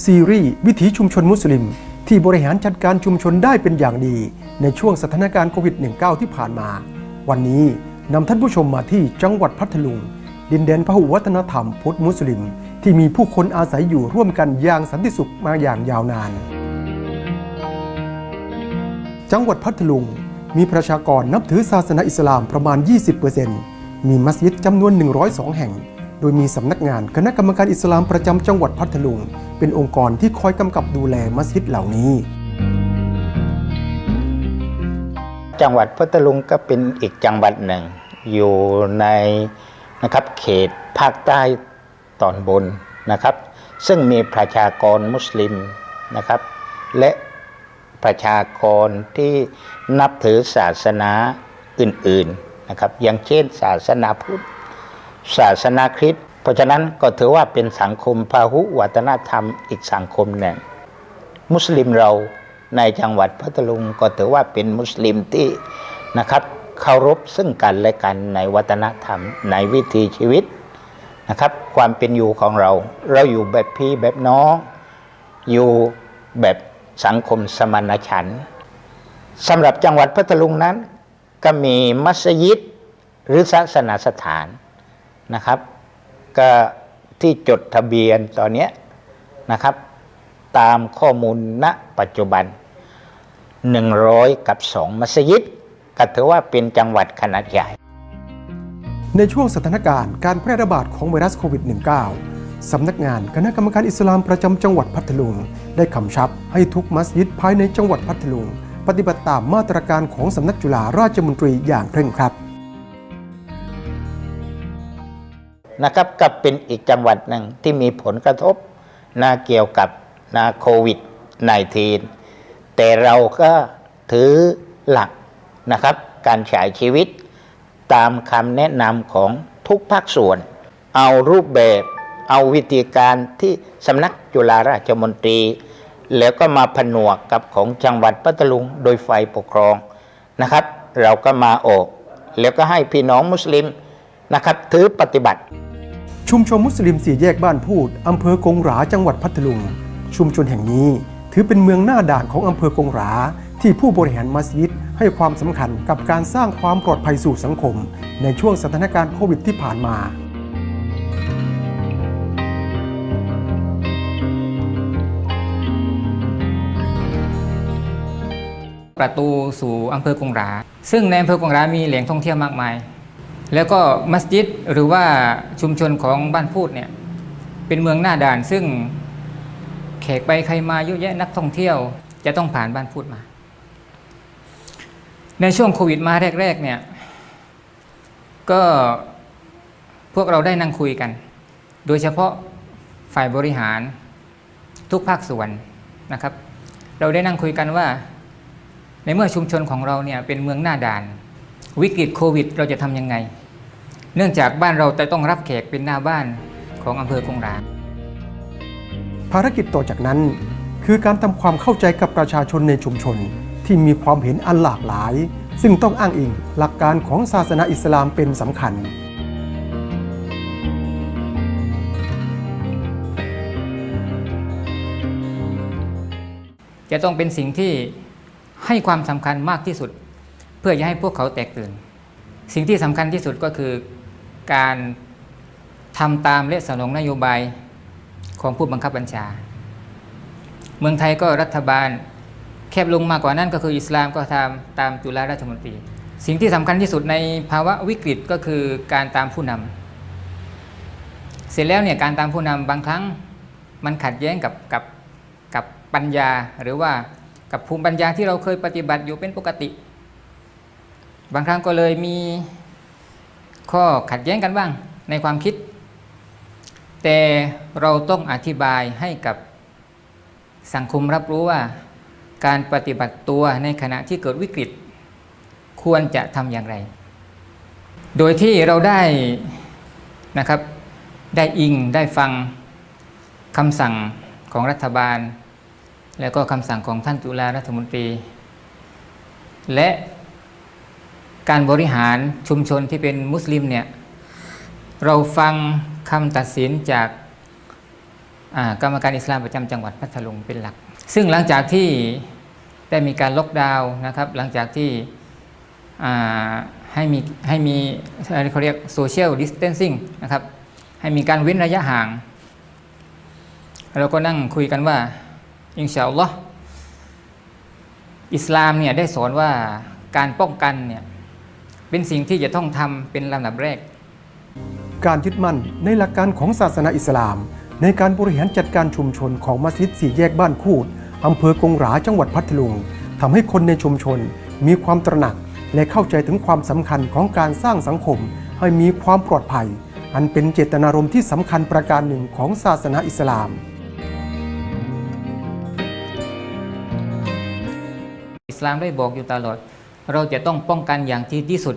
ซีรีส์วิถีชุมชนมุสลิม ที่บริหารจัดการชุมชนได้เป็นอย่างดี ในช่วงสถานการณ์โควิด -19 ที่ผ่านมา วันนี้นำท่านผู้ชมมาที่จังหวัดพัทลุง ดินแดนพหุวัฒนธรรมพุทธมุสลิม ที่มีผู้คนอาศัยอยู่ร่วมกันอย่างสันติสุขมาอย่างยาวนาน จังหวัดพัทลุงมีประชากรนับถือศาสนาอิสลามประมาณ 20%มีมัสยิดจำนวน 102 แห่ง โดยมีสำนักงานคณะกรรมการอิสลามประจำจังหวัดพัทลุง เป็นองค์กรที่คอยกำกับดูแลมัสยิดเหล่านี้ จังหวัดพัทลุงก็เป็นอีกจังหวัดหนึ่ง อยู่ในนะครับเขตภาคใต้ตอนบนนะครับ ซึ่งมีประชากรมุสลิมนะครับ และประชากรที่นับถือศาสนาอื่นๆนะครับ อย่างเช่นศาสนาพุทธ ศาสนาคริสต์เพราะฉะนั้นก็ถือว่าเป็นสังคมพาหุวัฒนธรรมอีกสังคมหนึ่ง มุสลิมเราในจังหวัดพัทลุงก็ถือว่าเป็นมุสลิมที่นะครับเคารพซึ่งกันและกันในวัฒนธรรมในวิถีชีวิตนะครับ ความเป็นอยู่ของเรา เราอยู่แบบพี่แบบน้อง อยู่แบบสังคมสมานฉันท์สำหรับจังหวัดพัทลุงนั้น ก็มีมัสยิดหรือศาสนาสถาน นะครับ ก็ที่จดทะเบียนตอนนี้นะครับ ตามข้อมูลณปัจจุบัน 100 กับ 2 มัสยิดก็ถือว่าเป็นจังหวัดขนาดใหญ่ ในช่วงสถานการณ์การแพร่ระบาดของไวรัสโควิด -19 สำนักงานคณะกรรมการอิสลามประจำจังหวัดพัทลุง ได้คำชับให้ทุกมัสยิดภายในจังหวัดพัทลุง ปฏิบัติตามมาตรการของสำนักจุฬาราชมนตรีอย่างเคร่งครัด นะครับก็เป็นอีกจังหวัดหนึ่งที่มีผลกระทบนะเกี่ยวกับนะโควิด -19 แต่เราก็ถือหลักนะครับ การฉายชีวิตตามคำแนะนำของทุกภาคส่วน เอารูปแบบเอาวิธีการที่สำนักจุฬาราชมนตรี แล้วก็มาผนวกกับของจังหวัดพัทลุงโดยไฟปกครองนะครับ เราก็มาออก แล้วก็ให้พี่น้องมุสลิมนะครับ ถือปฏิบัติ ชุมชนมุสลิมสี่แยกบ้านพูด อำเภอกงหราจังหวัดพัทลุง ชุมชนแห่งนี้ถือเป็นเมืองหน้าด่านของอำเภอกงหรา ที่ผู้บริหารมัสยิดให้ความสำคัญกับการสร้างความปลอดภัยสู่สังคม ในช่วงสถานการณ์โควิดที่ผ่านมาประตูสู่อำเภอกงหรา ซึ่งในอำเภอกงหรา มีแหล่งท่องเที่ยวมากมาย แล้วก็มัสยิดหรือว่าชุมชนของบ้านพูดเนี่ยเป็นเมืองหน้าด่านซึ่งแขกไปใครมาเยอะแยะนักท่องเที่ยวจะต้องผ่านบ้านพูดมา ในช่วงโควิดมาแรก ๆ เนี่ย ก็พวกเราได้นั่งคุยกัน โดยเฉพาะฝ่ายบริหารทุกภาคส่วนนะครับ เราได้นั่งคุยกันว่า ในเมื่อชุมชนของเราเนี่ยเป็นเมืองหน้าด่าน วิกฤตโควิด เราจะทำยังไง เนื่องจากบ้านเราจะต้องรับแขกเป็นหน้าบ้านของอำเภอกงหราภารกิจต่อจากนั้น คือการทำความเข้าใจกับประชาชนในชุมชนที่มีความเห็นอันหลากหลาย ซึ่งต้องอ้างอิงหลักการของศาสนาอิสลามเป็นสำคัญ จะต้องเป็นสิ่งที่ให้ความสำคัญมากที่สุด เพื่อจะให้พวกเขาแตกตื่น สิ่งที่สำคัญที่สุดก็คือ การทำตามและสนองนโยบายของผู้บังคับบัญชา เมืองไทยก็รัฐบาลแคบลงมากกว่านั้นก็คืออิสลามก็ทำตามจุฬาราชมนตรี สิ่งที่สำคัญที่สุดในภาวะวิกฤตก็คือการตามผู้นำเสร็จแล้วเนี่ยการตามผู้นำบางครั้งมันขัดแย้งกับกับกับปัญญาหรือว่ากับภูมิปัญญาที่เราเคยปฏิบัติอยู่เป็นปกติ บางครั้งก็เลยมี ข้อขัดแย้งกันบ้างในความคิด แต่เราต้องอธิบายให้กับสังคมรับรู้ว่า การปฏิบัติตัวในขณะที่เกิดวิกฤต ควรจะทำอย่างไร โดยที่เราได้นะครับได้อิงได้ฟังคำสั่งของรัฐบาล แล้วก็คำสั่งของท่านจุฬารัฐมนตรี และ การบริหารชุมชนที่เป็นมุสลิมเนี่ยเราฟังคำตัดสินจากกรรมการอิสลามประจำจังหวัดพัทลุงเป็นหลัก ซึ่งหลังจากที่ได้มีการล็อกดาวน์นะครับ หลังจากที่ให้มีให้มีเขาเรียกโซเชียลดิสเทนซิ่งนะครับ ให้มีการเว้นระยะห่าง เราก็นั่งคุยกันว่า อินชาอัลลอฮ์อิสลามเนี่ยได้สอนว่าการป้องกันเนี่ย เป็นสิ่งที่จะต้องทำเป็นลำดับแรก การยึดมั่นในหลักการของศาสนาอิสลาม ในการบริหารจัดการชุมชนของมัสยิดสี่แยกบ้านคูดอำเภอกงหราจังหวัดพัทลุงทำให้คนในชุมชน มีความตระหนักและเข้าใจถึงความสำคัญของการสร้างสังคม ให้มีความปลอดภัย อันเป็นเจตนารมณ์ที่สำคัญประการหนึ่งของศาสนาอิสลาม อิสลามได้บอกอยู่ตลอด เราจะต้องป้องกันอย่างที่ที่สุด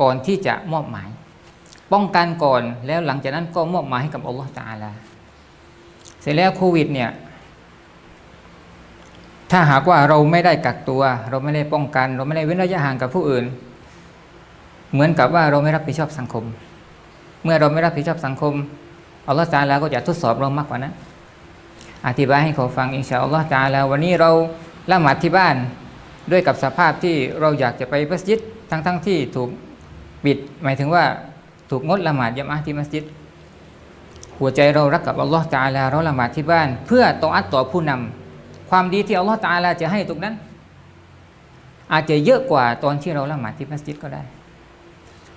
ก่อนที่จะมอบหมาย ป้องกันก่อนแล้วหลังจากนั้นก็มอบหมายให้กับอัลลอฮฺตาลาเสร็จแล้วโควิดเนี่ยถ้าหากว่าเราไม่ได้กักตัว เราไม่ได้ป้องกัน เราไม่ได้เว้นระยะห่างกับผู้อื่น เหมือนกับว่าเราไม่รับผิดชอบสังคม เมื่อเราไม่รับผิดชอบสังคมอัลลอฮฺตาลาก็จะทดสอบเรามากกว่านั้นอธิบายให้เขาฟังอินชาอัลลอฮฺตาลาวันนี้เราละหมาดที่บ้าน ด้วยกับสภาพที่เราอยากจะไปมัสยิดทั้งๆทที่ถูกปิด หมายถึงว่าถูกงดละหมาดยามอะที่มัสยิด หัวใจเรารักกับอัลลอฮฺตาลาเราละหมาดที่บ้าน เพื่อต่ออัดต่อผู้นำความดีที่อัลลอฮฺตาลาจะให้ตรงนั้น อาจจะเยอะกว่าตอนที่เราละหมาดที่มัสยิดก็ได้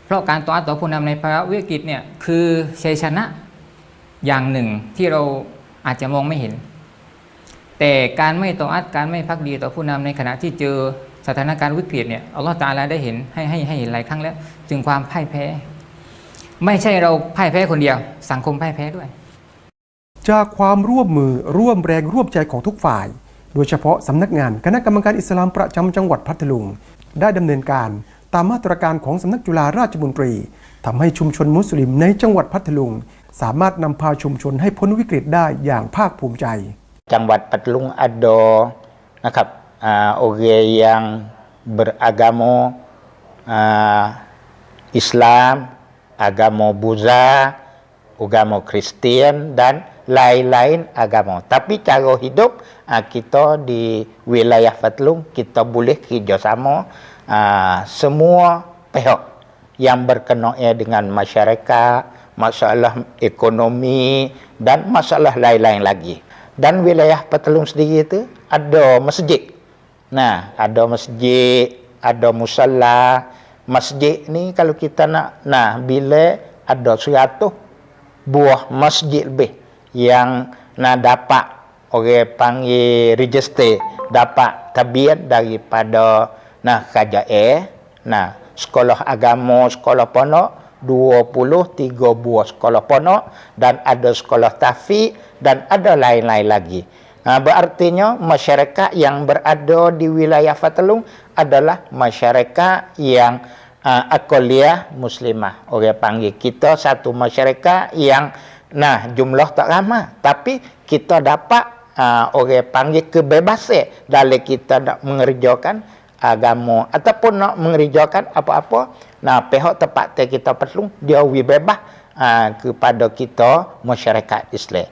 เพราะการต่ออัดต่อผู้นำในภาวะวิกฤตเนี่ยคือชัยชนะอย่างหนึ่งที่เราอาจจะมองไม่เห็น แต่การไม่ต่ออัดการไม่พักดีต่อผู้นำในขณะที่เจอสถานการณ์วิกฤตเนี่ยอัลลอฮฺตาลาได้เห็นให้ให้ให้เห็นหลายครั้งแล้วจึงความพ่ายแพ้ ไม่ใช่เราพ่ายแพ้คนเดียว สังคมพ่ายแพ้ด้วย จากความร่วมมือร่วมแรงร่วมใจของทุกฝ่าย โดยเฉพาะสำนักงานคณะกรรมการอิสลามประจำจังหวัดพัทลุง ได้ดำเนินการตามมาตรการของสำนักจุฬาราชมนตรีทำให้ชุมชนมุสลิมในจังหวัดพัทลุง สามารถนำพาชุมชนให้พ้นวิกฤตได้อย่างภาคภูมิใจ จังหวัดปัตตานีadaนะครับอ่า orang yang beragama ah, Islam, agama Buddha, agama Kristian dan lain-lain agama. Tapi cara hidup ah, kita di wilayah Patlung kita boleh kerjasama ah, semua pihak yang berkenaan dengan masyarakat, masalah ekonomi dan masalah lain-lain lagi. Dan wilayah Petalung sendiri itu ada masjid. Nah, ada masjid, ada musalla. Masjid ni kalau kita nak nah bila ada 100 buah masjid lebih yang nak dapat orang panggil register, dapat tabiat daripada nah kerajaan, nah sekolah agama, sekolah pondok 23 buah sekolah pondok dan ada sekolah tafi dan ada lain-lain lagi. Ha, berartinya masyarakat yang berada di wilayah Fatalung adalah masyarakat yang uh, akoliah muslimah. Orang panggil kita satu masyarakat yang nah jumlah tak ramai tapi kita dapat uh, orang panggil kebebasan dalam kita nak mengerjakan agama ataupun nak mengerjakan apa-apa nah pihak tempat te kita perlu dia wi bebas uh, kepada kita masyarakat Islam.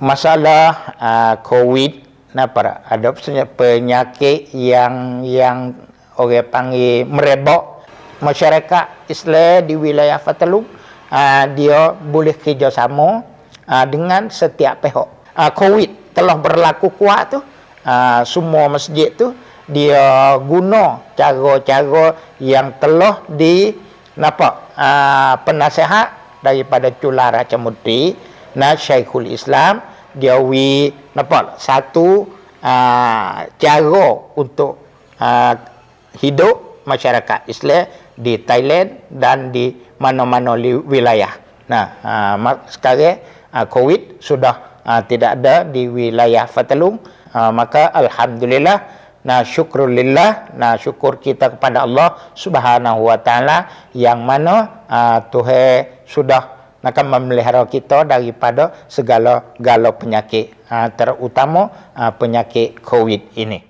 Masalah uh, covid nah para ada penyakit yang yang orang panggil merebak. Masyarakat Islam di wilayah Fatalung uh, dia boleh kerjasama uh, dengan setiap pihak. Uh, covid telah berlaku kuat tu uh, semua masjid tu dia guna cara-cara yang telah di nampak uh, penasihat daripada Cula Raja Mutri nah Syekhul Islam dia wi nampak satu uh, cara untuk uh, hidup masyarakat Islam di Thailand dan di mana-mana wilayah. Nah, mak- sekarang uh, COVID sudah uh, tidak ada di wilayah Fatalung. Uh, maka alhamdulillah Nah syukurulillah, nah syukur kita kepada Allah Subhanahu wa taala yang mana uh, Tuhan sudah akan memelihara kita daripada segala gala penyakit uh, terutama uh, penyakit COVID ini.